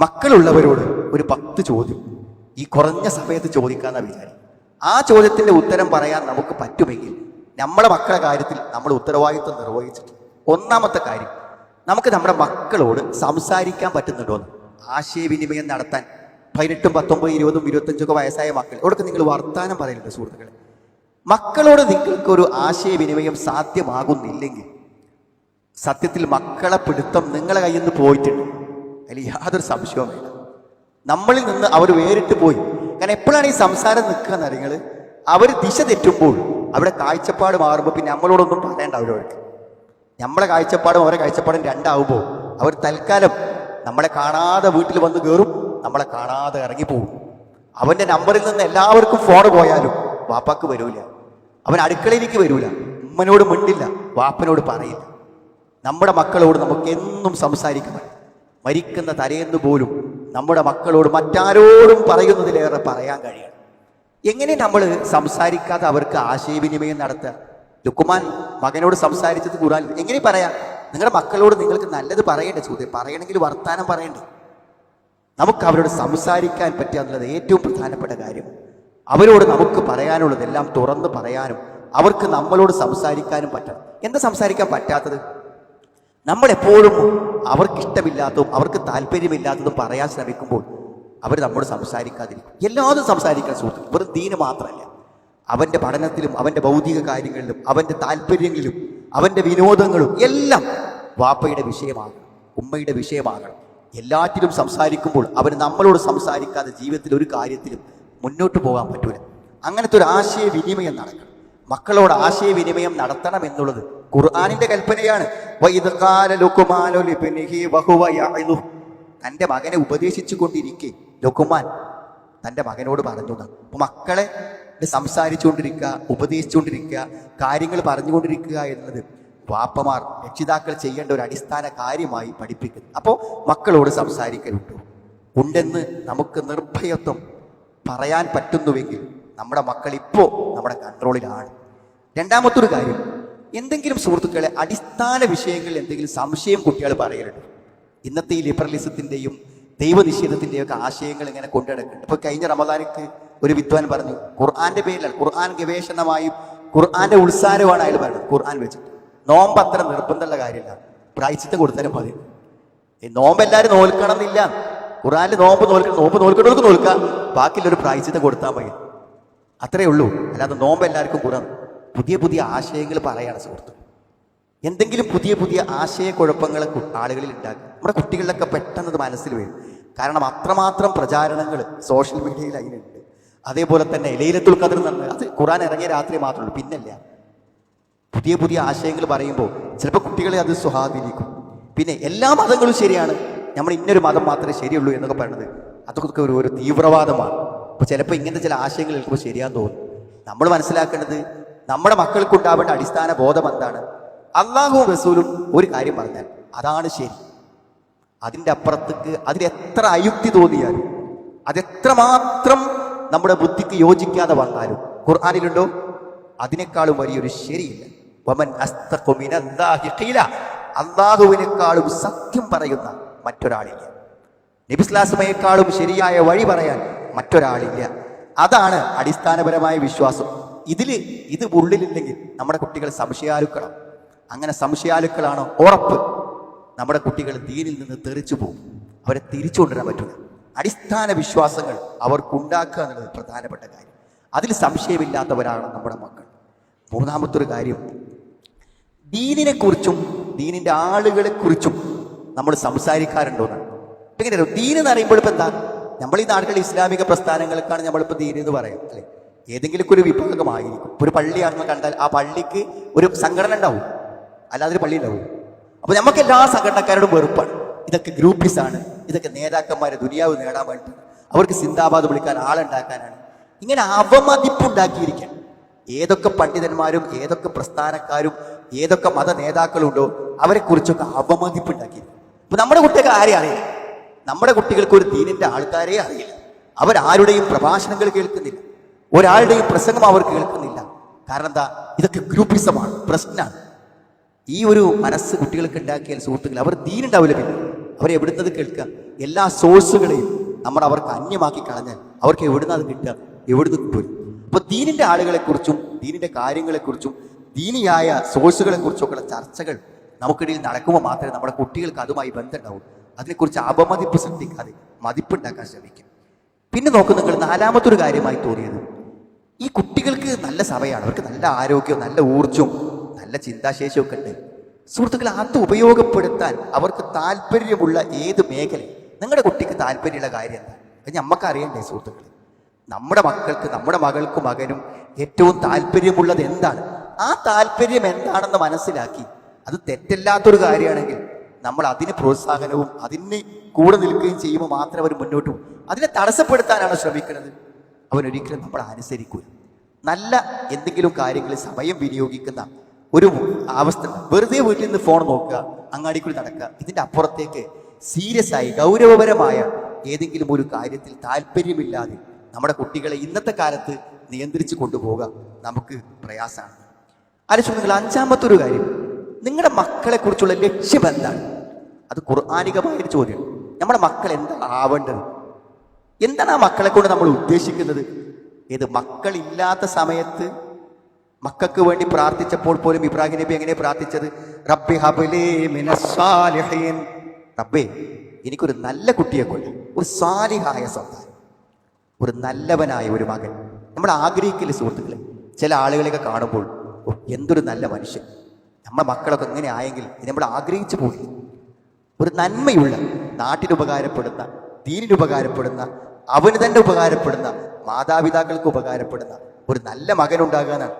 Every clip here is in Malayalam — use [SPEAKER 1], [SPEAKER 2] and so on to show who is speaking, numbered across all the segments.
[SPEAKER 1] മക്കളുള്ളവരോട് ഒരു പത്ത് ചോദ്യം. ഈ കുറഞ്ഞ സമയത്ത് ചോദിക്കാന്ന വിചാരം. ആ ചോദ്യത്തിന്റെ ഉത്തരം പറയാൻ നമുക്ക് പറ്റുമെങ്കിൽ നമ്മുടെ മക്കളുടെ കാര്യത്തിൽ നമ്മൾ ഉത്തരവാദിത്വം നിർവഹിച്ചിട്ട് ഒന്നാമത്തെ കാര്യം നമുക്ക് നമ്മുടെ മക്കളോട് സംസാരിക്കാൻ പറ്റുന്നുണ്ടോന്ന് ആശയവിനിമയം നടത്താൻ പതിനെട്ടും പത്തൊമ്പതും ഇരുപതും ഇരുപത്തഞ്ചൊക്കെ വയസ്സായ മക്കൾ ഇവിടൊക്കെ നിങ്ങൾ വർത്താനം പറയുന്നുണ്ട് സുഹൃത്തുക്കളെ. മക്കളോട് നിങ്ങൾക്കൊരു ആശയവിനിമയം സാധ്യമാകുന്നില്ലെങ്കിൽ സത്യത്തിൽ മക്കളെ പിടുത്തം നിങ്ങളെ കയ്യിൽ നിന്ന് പോയിട്ടുണ്ട്. അതിൽ യാതൊരു സംശയവും വേണ്ട നമ്മളിൽ നിന്ന് അവർ വേറിട്ട് പോയി. കാരണം എപ്പോഴാണ് ഈ സംസാരം നിൽക്കുക എന്നറിയങ്ങൾ അവർ ദിശ തെറ്റുമ്പോൾ അവിടെ കാഴ്ചപ്പാട് മാറുമ്പോൾ പിന്നെ നമ്മളോടൊന്നും പറയേണ്ട അവരവർക്ക് നമ്മളെ കാഴ്ചപ്പാടും അവരെ കാഴ്ചപ്പാടും രണ്ടാവുമ്പോൾ അവർ തൽക്കാലം നമ്മളെ കാണാതെ വീട്ടിൽ വന്ന് കയറും നമ്മളെ കാണാതെ ഇറങ്ങിപ്പോവും. അവന്റെ നമ്പറിൽ നിന്ന് എല്ലാവർക്കും ഫോൺ പോയാലും വാപ്പാക്ക് വരൂല. അവൻ അടുക്കളയിലേക്ക് വരൂല. ഉമ്മനോട് മിണ്ടില്ല വാപ്പനോട് പറയില്ല. നമ്മുടെ മക്കളോട് നമുക്ക് എന്നും സംസാരിക്കണം മരിക്കുന്ന തലേന്ന് പോലും നമ്മുടെ മക്കളോട് മറ്റാരോടും പറയുന്നതിലേറെ പറയാൻ കഴിയണം. എങ്ങനെ നമ്മൾ സംസാരിക്കാതെ അവർക്ക് ആശയവിനിമയം നടത്തുക ലുക്കുമാൻ മകനോട് സംസാരിച്ചത് ഖുറാൻ എങ്ങനെ പറയാം? നിങ്ങളുടെ മക്കളോട് നിങ്ങൾക്ക് നല്ലത് പറയണ്ടേ ചോദ്യം പറയണമെങ്കിൽ വർത്താനം പറയണ്ടേ. നമുക്ക് അവരോട് സംസാരിക്കാൻ പറ്റുക എന്നുള്ളത് ഏറ്റവും പ്രധാനപ്പെട്ട കാര്യം. അവരോട് നമുക്ക് പറയാനുള്ളതെല്ലാം തുറന്ന് പറയാനും അവർക്ക് നമ്മളോട് സംസാരിക്കാനും പറ്റണം. എന്താ സംസാരിക്കാൻ പറ്റാത്തത്? നമ്മൾ എപ്പോഴും അവർക്ക് ഇഷ്ടമില്ലാത്തതും അവർക്ക് താല്പര്യമില്ലാത്തതും പറയാൻ ശ്രമിക്കുമ്പോൾ അവർ നമ്മോട് സംസാരിക്കാതിരിക്കും. എല്ലാതും സംസാരിക്കാൻ സുഹൃത്തുക്കൾ വെറും ദീന് മാത്രമല്ല. അവന്റെ പഠനത്തിലും അവന്റെ ഭൗതിക കാര്യങ്ങളിലും അവന്റെ താല്പര്യങ്ങളിലും അവന്റെ വിനോദങ്ങളും എല്ലാം വാപ്പയുടെ വിഷയമാകണം ഉമ്മയുടെ വിഷയമാകണം. എല്ലാറ്റിലും സംസാരിക്കുമ്പോൾ അവർ നമ്മളോട് സംസാരിക്കാതെ ജീവിതത്തിൽ ഒരു കാര്യത്തിലും മുന്നോട്ട് പോകാൻ പറ്റൂല. അങ്ങനത്തെ ഒരു ആശയവിനിമയം നടക്കണം. മക്കളോട് ആശയവിനിമയം നടത്തണം എന്നുള്ളത് ഖുർആാനിന്റെ കൽപ്പനയാണ്. തന്റെ മകനെ ഉപദേശിച്ചു കൊണ്ടിരിക്കെ ലുക്കുമാൻ തന്റെ മകനോട് പറഞ്ഞു. അപ്പൊ മക്കളെ സംസാരിച്ചുകൊണ്ടിരിക്കുക ഉപദേശിച്ചുകൊണ്ടിരിക്കുക കാര്യങ്ങൾ പറഞ്ഞുകൊണ്ടിരിക്കുക എന്നത് വാപ്പമാർ രക്ഷിതാക്കൾ ചെയ്യേണ്ട ഒരു അടിസ്ഥാന കാര്യമായി പഠിപ്പിക്കുന്നു. അപ്പോൾ മക്കളോട് സംസാരിക്കലുണ്ടോ ഉണ്ടെന്ന് നമുക്ക് നിർഭയത്വം പറയാൻ പറ്റുന്നുവെങ്കിൽ നമ്മുടെ മക്കൾ ഇപ്പോൾ നമ്മുടെ കൺട്രോളിലാണ് രണ്ടാമത്തൊരു കാര്യം എന്തെങ്കിലും സുഹൃത്തുക്കളെ അടിസ്ഥാന വിഷയങ്ങളിൽ എന്തെങ്കിലും സംശയം കുട്ടികൾ പറയരുത്. ഇന്നത്തെ ഈ ലിബറലിസത്തിന്റെയും ദൈവനിഷേധത്തിന്റെയും ഒക്കെ ആശയങ്ങൾ ഇങ്ങനെ കൊണ്ടുനടക്കുന്നുണ്ട് ഇപ്പൊ കഴിഞ്ഞ റമദാനിക്ക് ഒരു വിദ്വാൻ പറഞ്ഞു ഖുർആന്റെ പേരിലാണ് ഖുർആൻ ഗവേഷണമായും ഖുർആന്റെ ഉത്സാരമാണ് അയാൾ പറയുന്നത് ഖുർആൻ വെച്ചിട്ട്. നോമ്പ് അത്ര നിർബന്ധമുള്ള കാര്യമില്ല. പ്രായച്ചിത്തം കൊടുത്താലും മതി. നോമ്പ് എല്ലാവരും നോൽക്കണം എന്നില്ല ഖുറാനിൽ നോമ്പ് നോൽക്കണം നോമ്പ് നോൽക്കണവർക്ക് നോൽക്കാം. ബാക്കിയുള്ളൊരു പ്രായച്ചിത്തം കൊടുത്താൽ മതി. അത്രേ ഉള്ളൂ. അല്ലാതെ നോമ്പ് എല്ലാവർക്കും കൂടാം പുതിയ പുതിയ ആശയങ്ങൾ പറയാണ് സുഹൃത്ത്. എന്തെങ്കിലും പുതിയ പുതിയ ആശയക്കുഴപ്പങ്ങൾ ആളുകളിൽ ഉണ്ടാക്കും നമ്മുടെ കുട്ടികളിലൊക്കെ പെട്ടെന്ന് മനസ്സിൽ വരും. കാരണം അത്രമാത്രം പ്രചാരണങ്ങൾ സോഷ്യൽ മീഡിയയിൽ അതിനുണ്ട് അതേപോലെ തന്നെ ലൈലത്തുൽ ഖദർ പറഞ്ഞാൽ അത് ഖുറാൻ ഇറങ്ങിയ രാത്രി മാത്രമേ ഉള്ളൂ. പിന്നല്ല. പുതിയ പുതിയ ആശയങ്ങൾ പറയുമ്പോൾ ചിലപ്പോൾ കുട്ടികളെ അത് സ്വാധീനിക്കും പിന്നെ എല്ലാ മതങ്ങളും ശരിയാണ്. നമ്മൾ ഇന്നൊരു മതം മാത്രമേ ശരിയുള്ളൂ എന്നൊക്കെ പറയുന്നത് അതൊക്കെ ഒരു ഒരു തീവ്രവാദമാണ്. അപ്പോൾ ചിലപ്പോൾ ഇങ്ങനത്തെ ചില ആശയങ്ങൾ കേൾക്കുമ്പോൾ ശരിയാന്ന് തോന്നും. നമ്മൾ മനസ്സിലാക്കേണ്ടത് നമ്മുടെ മക്കൾക്ക് ഉണ്ടാവേണ്ട അടിസ്ഥാന ബോധം എന്താണ്? അള്ളാഹു റസൂലും ഒരു കാര്യം പറഞ്ഞാൽ അതാണ് ശരി. അതിന്റെ അപ്പുറത്തേക്ക് അതിന് എത്ര അയുക്തി തോന്നിയാലും അതെത്രമാത്രം നമ്മുടെ ബുദ്ധിക്ക് യോജിക്കാതെ വന്നാലും ഖുർആാനിലുണ്ടോ? അതിനേക്കാളും വലിയൊരു ശരിയില്ല. വമൻ. അള്ളാഹുവിനേക്കാളും സത്യം പറയുന്ന മറ്റൊരാളില്ല. നബിസ്ലാസമയേക്കാളും ശരിയായ വഴി പറയാൻ മറ്റൊരാളില്ല. അതാണ് അടിസ്ഥാനപരമായ വിശ്വാസം. ഇതിൽ ഇത് ഉള്ളിലില്ലെങ്കിൽ നമ്മുടെ കുട്ടികൾ സംശയാലുക്കളാണ് അങ്ങനെ സംശയാലുക്കളാണ് ഉറപ്പ് നമ്മുടെ കുട്ടികൾ ദീനിൽ നിന്ന് തെറിച്ചു പോകും. അവരെ തിരിച്ചു കൊണ്ടുവരാൻ പറ്റില്ല അടിസ്ഥാന വിശ്വാസങ്ങൾ അവർക്കുണ്ടാക്കുക എന്നുള്ളത് പ്രധാനപ്പെട്ട കാര്യം. അതിൽ സംശയമില്ലാത്തവരാണ് നമ്മുടെ മക്കൾ. മൂന്നാമത്തൊരു കാര്യം ദീനിനെക്കുറിച്ചും ദീനിന്റെ ആളുകളെ കുറിച്ചും നമ്മൾ സംസാരിക്കാറുണ്ടോന്നാണ് എങ്ങനെ ദീൻ എന്ന് അറിയുമ്പോഴിപ്പോൾ ഇപ്പൊ എന്താ? നമ്മൾ ഈ നാടുകളിൽ ഇസ്ലാമിക പ്രസ്ഥാനങ്ങൾക്കാണ് നമ്മളിപ്പോൾ ദീൻ എന്ന് പറയാം അല്ലെ? ഏതെങ്കിലും ഒരു വിഭാഗമായിരിക്കും. ഒരു പള്ളിയാണെന്ന് കണ്ടാൽ ആ പള്ളിക്ക് ഒരു സംഘടന ഉണ്ടാവും. അല്ലാതെ ഒരു പള്ളി ഉണ്ടാവും അപ്പോൾ നമുക്ക് എല്ലാ സംഘടനക്കാരോടും വെറുപ്പാണ്. ഇതൊക്കെ ഗ്രൂപ്പിസ് ആണ്. ഇതൊക്കെ നേതാക്കന്മാരെ ദുനിയാവ് നേടാൻ വേണ്ടി അവർക്ക് സിന്ദാബാദ് വിളിക്കാൻ ആളുണ്ടാക്കാനാണ്. ഇങ്ങനെ അവമതിപ്പുണ്ടാക്കിയിരിക്കാൻ ഏതൊക്കെ പണ്ഡിതന്മാരും ഏതൊക്കെ പ്രസ്ഥാനക്കാരും ഏതൊക്കെ മത നേതാക്കളുണ്ടോ അവരെ കുറിച്ചൊക്കെ അവമതിപ്പുണ്ടാക്കിയിരിക്കും അപ്പൊ നമ്മുടെ കുട്ടികൾ ആരെ അറിയില്ല? നമ്മുടെ കുട്ടികൾക്ക് ഒരു ദീനിന്റെ ആൾക്കാരെ അറിയില്ല. അവരാരുടെയും പ്രഭാഷണങ്ങൾ കേൾക്കുന്നില്ല. ഒരാളുടെയും പ്രസംഗം അവർ കേൾക്കുന്നില്ല. കാരണം എന്താ? ഇതൊക്കെ ഗ്രൂപ്പിസമാണ് പ്രശ്നമാണ് ഈ ഒരു മനസ്സ് കുട്ടികൾക്ക് ഉണ്ടാക്കിയാൽ സുഹൃത്തുക്കൾ അവർ ദീനുണ്ടാവില്ല പിന്നെ. അവരെ എവിടുന്നത് കേൾക്കുക? എല്ലാ സോഴ്സുകളെയും നമ്മൾ അവർക്ക് അന്യമാക്കി കളഞ്ഞാൽ അവർക്ക് എവിടുന്ന് അത് കിട്ടുക? എവിടുന്ന് ദീനിന്റെ ആളുകളെ കുറിച്ചും ദീനിന്റെ കാര്യങ്ങളെ കുറിച്ചും ദീനിയായ സോഴ്സുകളെ കുറിച്ചൊക്കെയുള്ള ചർച്ചകൾ നമുക്കിടയിൽ നടക്കുമ്പോൾ മാത്രമേ നമ്മുടെ കുട്ടികൾക്ക് അതുമായി ബന്ധമുണ്ടാവൂ. അതിനെക്കുറിച്ച് അപമതിപ്പ് ശ്രദ്ധിക്കാതെ മതിപ്പുണ്ടാക്കാൻ ശ്രമിക്കും. പിന്നെ നോക്കുന്നെങ്കിൽ നിങ്ങൾ നാലാമത്തൊരു കാര്യമായി തോന്നിയത്. ഈ കുട്ടികൾക്ക് നല്ല സമയമാണ്. അവർക്ക് നല്ല ആരോഗ്യവും നല്ല ഊർജവും നല്ല ചിന്താശേഷിയും ഒക്കെ ഉണ്ട്. സുഹൃത്തുക്കൾ അത് ഉപയോഗപ്പെടുത്താൻ അവർക്ക് താല്പര്യമുള്ള ഏത് മേഖല? നിങ്ങളുടെ കുട്ടിക്ക് താല്പര്യമുള്ള കാര്യം എന്താ? അത് ഞമ്മക്ക് അറിയണ്ടേ സുഹൃത്തുക്കളെ? നമ്മുടെ മക്കൾക്ക് നമ്മുടെ മകൾക്കും മകനും ഏറ്റവും താല്പര്യമുള്ളത് എന്താണ്? ആ താല്പര്യം എന്താണെന്ന് മനസ്സിലാക്കി. അത് തെറ്റല്ലാത്തൊരു കാര്യമാണെങ്കിൽ നമ്മൾ അതിന് പ്രോത്സാഹനവും അതിന് കൂടെ നിൽക്കുകയും ചെയ്യുമ്പോൾ മാത്രം അവർ മുന്നോട്ട് പോകും. അതിനെ തടസ്സപ്പെടുത്താനാണ് ശ്രമിക്കുന്നത്. അവൻ ഒരിക്കലും നമ്മൾ അനുസരിക്കൂ നല്ല എന്തെങ്കിലും കാര്യങ്ങളിൽ സമയം വിനിയോഗിക്കുന്ന ഒരു അവസ്ഥ. വെറുതെ വീട്ടിൽ നിന്ന് ഫോൺ നോക്കുക അങ്ങാടി കൂടി നടക്കുക. ഇതിന്റെ അപ്പുറത്തേക്ക് സീരിയസ് ആയി ഗൗരവപരമായ ഏതെങ്കിലും ഒരു കാര്യത്തിൽ താല്പര്യമില്ലാതെ നമ്മുടെ കുട്ടികളെ ഇന്നത്തെ കാലത്ത് നിയന്ത്രിച്ചു കൊണ്ടുപോകുക നമുക്ക് പ്രയാസമാണ്. ആലോചിച്ച് നിങ്ങൾ അഞ്ചാമത്തെ ഒരു കാര്യം. നിങ്ങളുടെ മക്കളെ കുറിച്ചുള്ള ലക്ഷ്യം എന്താണ്? അത് ഖുർആാനികമായൊരു ചോദ്യം നമ്മുടെ മക്കൾ എന്താ ആവേണ്ടത്? എന്താണ് ആ മക്കളെ കൊണ്ട് നമ്മൾ ഉദ്ദേശിക്കുന്നത്? ഏത് മക്കളില്ലാത്ത സമയത്ത് മക്കൾക്ക് വേണ്ടി പ്രാർത്ഥിച്ചപ്പോൾ പോലും ഇബ്രാഹിം നബി എങ്ങനെ പ്രാർത്ഥിച്ചത്? റബ്ബി റബ്ബേ എനിക്കൊരു നല്ല കുട്ടിയെ കൊണ്ട് ഒരു സാലിഹായ സന്താനം ഒരു നല്ലവനായ ഒരു മകൻ. നമ്മൾ ആഗ്രഹിക്കില്ല സുഹൃത്തുക്കളെ? ചില ആളുകളെയൊക്കെ കാണുമ്പോൾ എന്തൊരു നല്ല മനുഷ്യൻ. നമ്മുടെ മക്കളൊക്കെ ഇങ്ങനെ ആയെങ്കിൽ ഇത് നമ്മൾ ആഗ്രഹിച്ചു പോയി ഒരു നന്മയുള്ള നാട്ടിന് ഉപകാരപ്പെടുന്ന ദീനിന് ഉപകാരപ്പെടുന്ന അവന് തന്നെ ഉപകാരപ്പെടുന്ന മാതാപിതാക്കൾക്ക് ഉപകാരപ്പെടുന്ന ഒരു നല്ല മകൻ ഉണ്ടാകാനാണ്.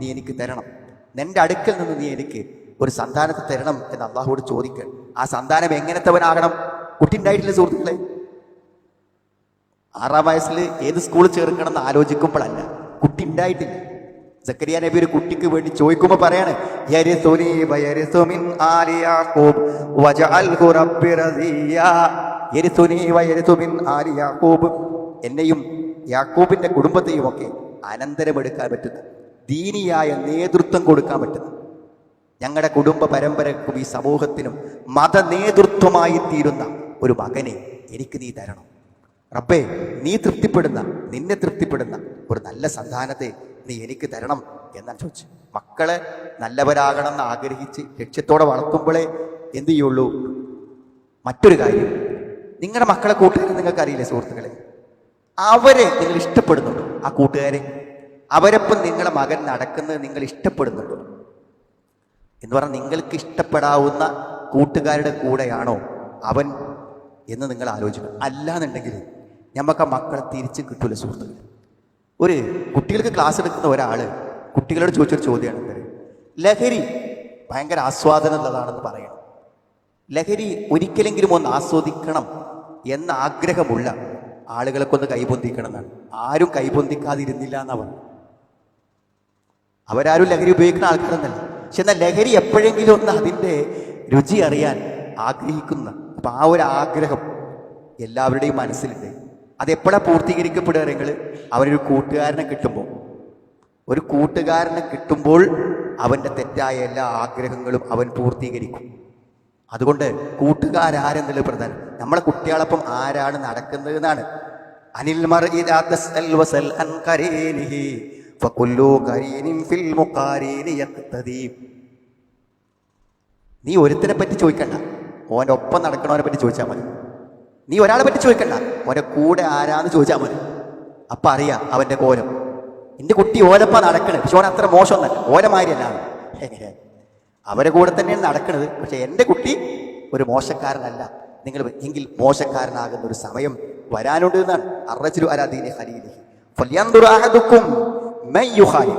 [SPEAKER 1] നീ എനിക്ക് തരണം. നിന്റെ അടുക്കൽ നിന്ന് നീ എനിക്ക് ഒരു സന്താനത്തെ തരണം എന്ന് അള്ളാഹുവോട് ചോദിക്കുക ആ സന്താനം എങ്ങനത്തെവനാകണം? കുട്ടി ഉണ്ടായിട്ടില്ല സുഹൃത്തുക്കളെ? ആറാം വയസ്സിൽ ഏത് സ്കൂളിൽ ചേർക്കണം എന്ന് ആലോചിക്കുമ്പോഴല്ല. കുട്ടി ഉണ്ടായിട്ടില്ല. സക്കരിയ നബി ഒരു കുട്ടിക്ക് വേണ്ടി ചോദിക്കുമ്പോൾ പറയാണ് എന്നെയും യാക്കൂബിന്റെ കുടുംബത്തെയും ഒക്കെ അനന്തരമെടുക്കാൻ പറ്റുന്ന. ദീനിയായ നേതൃത്വം കൊടുക്കാൻ പറ്റുന്ന. ഞങ്ങളുടെ കുടുംബ പരമ്പരക്കും ഈ സമൂഹത്തിനും മത നേതൃത്വമായി തീരുന്ന ഒരു മകനെ എനിക്ക് നീ തരണം. റബ്ബേ നീ തൃപ്തിപ്പെടുന്ന നിന്നെ തൃപ്തിപ്പെടുന്ന ഒരു നല്ല സന്താനത്തെ നീ എനിക്ക് തരണം എന്നാണ് ചോദിച്ചു. മക്കളെ നല്ലവരാകണം എന്ന് ആഗ്രഹിച്ച് ലക്ഷ്യത്തോടെ വളർത്തുമ്പോഴേ എന്ത് ചെയ്യുള്ളൂ? മറ്റൊരു കാര്യം നിങ്ങളുടെ മക്കളെ കൂട്ടുകാരെ നിങ്ങൾക്ക് അറിയില്ലേ സുഹൃത്തുക്കളെ? അവരെ നിങ്ങൾ ഇഷ്ടപ്പെടുന്നുണ്ടോ? ആ കൂട്ടുകാരെ? അവരൊപ്പം നിങ്ങളുടെ മകൻ നടക്കുന്നത് നിങ്ങൾ ഇഷ്ടപ്പെടുന്നുണ്ടോ? എന്ന് പറഞ്ഞാൽ നിങ്ങൾക്ക് ഇഷ്ടപ്പെടാവുന്ന കൂട്ടുകാരുടെ കൂടെയാണോ അവൻ എന്ന് നിങ്ങൾ ആലോചിക്കണം. അല്ലാന്നുണ്ടെങ്കിൽ നമുക്ക് ആ മക്കളെ തിരിച്ച് കിട്ടൂല സുഹൃത്തുക്കൾ ഒരു കുട്ടികൾക്ക് ക്ലാസ് എടുക്കുന്ന ഒരാൾ കുട്ടികളോട് ചോദിച്ചൊരു ചോദ്യമാണ്. ലഹരി ഭയങ്കര ആസ്വാദനമുള്ളതാണെന്ന് പറയണം. ലഹരി ഒരിക്കലെങ്കിലും ഒന്ന് ആസ്വദിക്കണം എന്ന ആഗ്രഹമുള്ള ആളുകളെക്കൊന്ന് കൈപൊന്തിക്കണം എന്നാണ് ആരും കൈപൊന്തിക്കാതിരുന്നില്ല എന്നവർ അവരാരും ലഹരി ഉപയോഗിക്കുന്ന ആൾക്കാരൊന്നല്ല. പക്ഷെ എന്നാൽ ലഹരി എപ്പോഴെങ്കിലും ഒന്ന് അതിന്റെ രുചി അറിയാൻ ആഗ്രഹിക്കുന്ന അപ്പം ആ ഒരു ആഗ്രഹം എല്ലാവരുടെയും മനസ്സിലുണ്ട്. അതെപ്പോഴാണ് പൂർത്തീകരിക്കപ്പെടുകയെങ്കിൽ അവനൊരു കൂട്ടുകാരനെ കിട്ടുമ്പോൾ. ഒരു കൂട്ടുകാരനെ കിട്ടുമ്പോൾ അവന്റെ തെറ്റായ എല്ലാ ആഗ്രഹങ്ങളും അവൻ പൂർത്തീകരിക്കും. അതുകൊണ്ട് കൂട്ടുകാരാരെന്നുള്ള പ്രധാനം നമ്മളെ കുട്ടികളൊപ്പം ആരാണ് നടക്കുന്നത് എന്നാണ്. അനിൽ നീ ഒരുത്തിനെ പറ്റി ചോദിക്കണ്ട. ഓന്റെ ഒപ്പം നടക്കണവനെ പറ്റി ചോദിച്ചാൽ മതി. നീ ഒരാളെ പറ്റി ചോദിക്കണ്ട. ഓന്റെ കൂടെ ആരാന്ന് ചോദിച്ചാൽ മതി അപ്പൊ അറിയാം അവന്റെ കോലം. എന്റെ കുട്ടി ഓലപ്പ നടക്കണേ. പക്ഷെ ഓൻ അത്ര മോശമൊന്നല്ല. ഓലമാരിയല്ല. അവരെ കൂടെ തന്നെയാണ് നടക്കുന്നത് പക്ഷെ എന്റെ കുട്ടി ഒരു മോശക്കാരനല്ല. നിങ്ങൾ എങ്കിൽ മോശക്കാരനാകുന്ന ഒരു സമയം വരാനുണ്ട് എന്നാണ്. അറച്ചിരു ആരാധീനെ യുഖാലിൽ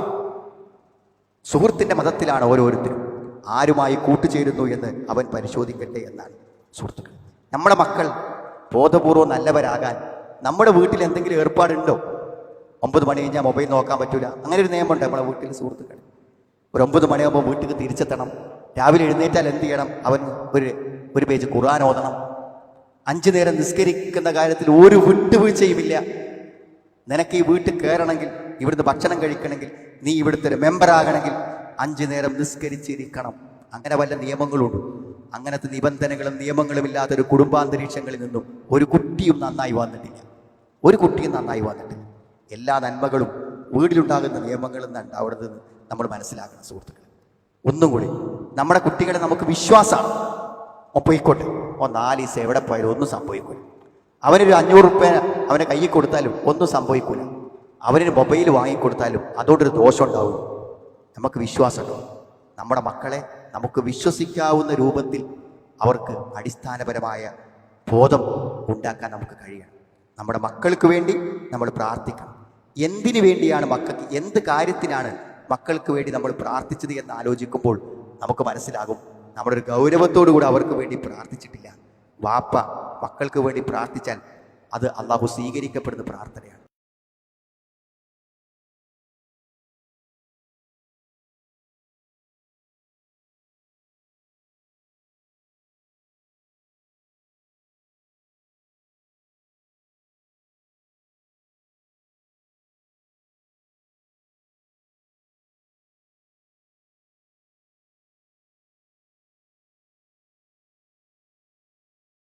[SPEAKER 1] സുഹൃത്തിന്റെ മതത്തിലാണ് ഓരോരുത്തരും ആരുമായി കൂട്ടുചേരുന്നു എന്ന് അവൻ പരിശോധിക്കട്ടെ എന്നാണ് സുഹൃത്തുക്കൾ. നമ്മുടെ മക്കൾ ബോധപൂർവം നല്ലവരാകാൻ നമ്മുടെ വീട്ടിൽ എന്തെങ്കിലും ഏർപ്പാടുണ്ടോ? ഒമ്പത് മണി കഴിഞ്ഞാൽ മൊബൈൽ നോക്കാൻ പറ്റൂല. അങ്ങനെ ഒരു നിയമമുണ്ട് നമ്മുടെ വീട്ടിൽ സുഹൃത്തുക്കൾ. ഒരു ഒമ്പത് മണിയാകുമ്പോൾ വീട്ടിൽ തിരിച്ചെത്തണം. രാവിലെ എഴുന്നേറ്റാൽ എന്ത് ചെയ്യണം? അവൻ ഒരു ഒരു പേജ് ഖുർആൻ ഓതണം. അഞ്ചു നേരം നിസ്കരിക്കുന്ന കാര്യത്തിൽ ഒരു വിട്ടുവീഴ്ചയുമില്ല. നിനക്ക് ഈ വീട്ടിൽ കയറണമെങ്കിൽ ഇവിടുന്ന് ഭക്ഷണം കഴിക്കണമെങ്കിൽ നീ ഇവിടുത്തെ ഒരു മെമ്പറാകണമെങ്കിൽ അഞ്ചു നേരം നിസ്കരിച്ചിരിക്കണം. അങ്ങനെ വല്ല നിയമങ്ങളുണ്ട്. അങ്ങനത്തെ നിബന്ധനകളും നിയമങ്ങളും ഇല്ലാത്ത ഒരു കുടുംബാന്തരീക്ഷങ്ങളിൽ നിന്നും ഒരു കുട്ടിയും നന്നായി വന്നിട്ടില്ല. ഒരു കുട്ടിയും നന്നായി വന്നിട്ടില്ല. എല്ലാ നന്മകളും വീട്ടിലുണ്ടാകുന്ന നിയമങ്ങളിൽ നിന്ന് അവിടെ നിന്ന് നമ്മൾ മനസ്സിലാക്കണം സുഹൃത്തുക്കൾ ഒന്നും കൂടി നമ്മുടെ കുട്ടികളെ നമുക്ക് വിശ്വാസമാണ് ഓ പോയിക്കോട്ടെ. ഓ നാല് ദിവസം എവിടെ പോയാലും ഒന്നും സംഭവിക്കൂല. അവനൊരു അഞ്ഞൂറ് റുപ്യ അവനെ കയ്യിൽ കൊടുത്താലും ഒന്നും സംഭവിക്കൂല. അവനൊരു മൊബൈൽ വാങ്ങിക്കൊടുത്താലും അതുകൊണ്ടൊരു ദോഷം ഉണ്ടാവും നമുക്ക് വിശ്വാസമുണ്ടോ നമ്മുടെ മക്കളെ നമുക്ക് വിശ്വസിക്കാവുന്ന രൂപത്തിൽ അവർക്ക് അടിസ്ഥാനപരമായ ബോധം ഉണ്ടാക്കാൻ നമുക്ക് കഴിയണം. നമ്മുടെ മക്കൾക്ക് വേണ്ടി നമ്മൾ പ്രാർത്ഥിക്കണം. എന്തിനു വേണ്ടിയാണ് മക്കൾക്ക് എന്ത് കാര്യത്തിനാണ് മക്കൾക്ക് വേണ്ടി നമ്മൾ പ്രാർത്ഥിച്ചത് എന്ന് ആലോചിക്കുമ്പോൾ നമുക്ക് മനസ്സിലാകും. നമ്മളൊരു ഗൗരവത്തോടു കൂടി അവർക്ക് വേണ്ടി പ്രാർത്ഥിച്ചിട്ടില്ല. വാപ്പ മക്കൾക്ക് വേണ്ടി പ്രാർത്ഥിച്ചാൽ അത് അള്ളാഹു സ്വീകരിക്കപ്പെടുന്ന പ്രാർത്ഥനയാണ്.